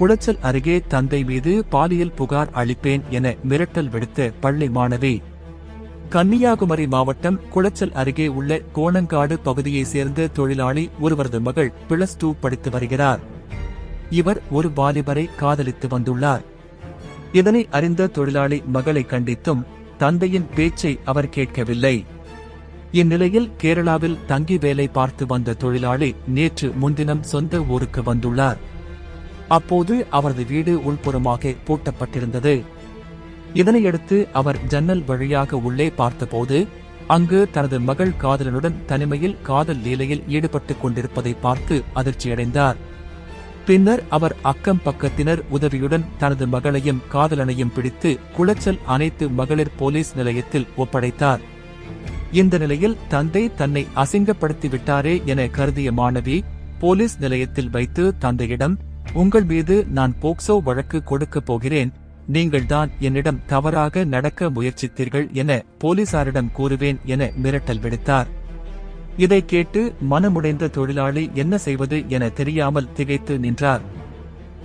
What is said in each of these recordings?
குளச்சல் அருகே தந்தை மீது பாலியல் புகார் அளிப்பேன் என மிரட்டல் விடுத்த பள்ளி மாணவி. கன்னியாகுமரி மாவட்டம் குளச்சல் அருகே உள்ள கோணங்காடு பகுதியைச் சேர்ந்த தொழிலாளி ஒருவரது மகள் பிளஸ் டூ படித்து வருகிறார். இவர் ஒரு வாலிபரை காதலித்து வந்துள்ளார். இதனை அறிந்த தொழிலாளி மகளை கண்டித்தும் தந்தையின் பேச்சை அவர் கேட்கவில்லை. இந்நிலையில் கேரளாவில் தங்கி வேலை பார்த்து வந்த தொழிலாளி நேற்று முன்தினம் சொந்த ஊருக்கு வந்துள்ளார். அப்போது அவரது வீடு உள்புறமாக பூட்டப்பட்டிருந்தது. இதனையடுத்து அவர் ஜன்னல் வழியாக உள்ளே பார்த்தபோது அங்கு தனது மகள் காதலனுடன் தனிமையில் காதல் லீலையில் ஈடுபட்டுக் கொண்டிருப்பதை பார்த்து அதிர்ச்சியடைந்தார். பின்னர் அவர் அக்கம் பக்கத்தினர் உதவியுடன் தனது மகளையும் காதலனையும் பிடித்து குளச்சல் அனைத்து மகளிர் போலீஸ் நிலையத்தில் ஒப்படைத்தார். இந்த நிலையில் தந்தை தன்னை அசிங்கப்படுத்தி விட்டாரே என கருதிய மாணவி போலீஸ் நிலையத்தில் வைத்து தந்தையிடம் உங்கள் மீது நான் போக்சோ வழக்கு கொடுக்கப் போகிறேன். நீங்கள்தான் என்னிடம் தவறாக நடக்க முயற்சித்தீர்கள் என போலீசாரிடம் கூறுவேன் என மிரட்டல் விடுத்தார். இதை கேட்டு மனமுடைந்த தொழிலாளி என்ன செய்வது என தெரியாமல் திகைத்து நின்றார்.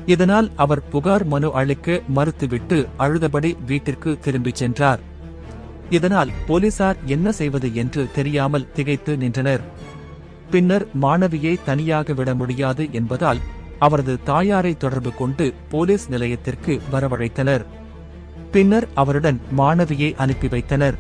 இதனால் அவர் புகார் மனு அளிக்க மறுத்துவிட்டு அழுதபடி வீட்டிற்கு திரும்பிச் சென்றார். இதனால் போலீசார் என்ன செய்வது என்று தெரியாமல் திகைத்து நின்றனர். பின்னர் மாணவியை தனியாக விட முடியாது என்பதால் அவரது தாயாரை தொடர்பு கொண்டு போலீஸ் நிலையத்திற்கு வரவழைத்தனர். பின்னர் அவருடன் மாணவியை அனுப்பி வைத்தனர்.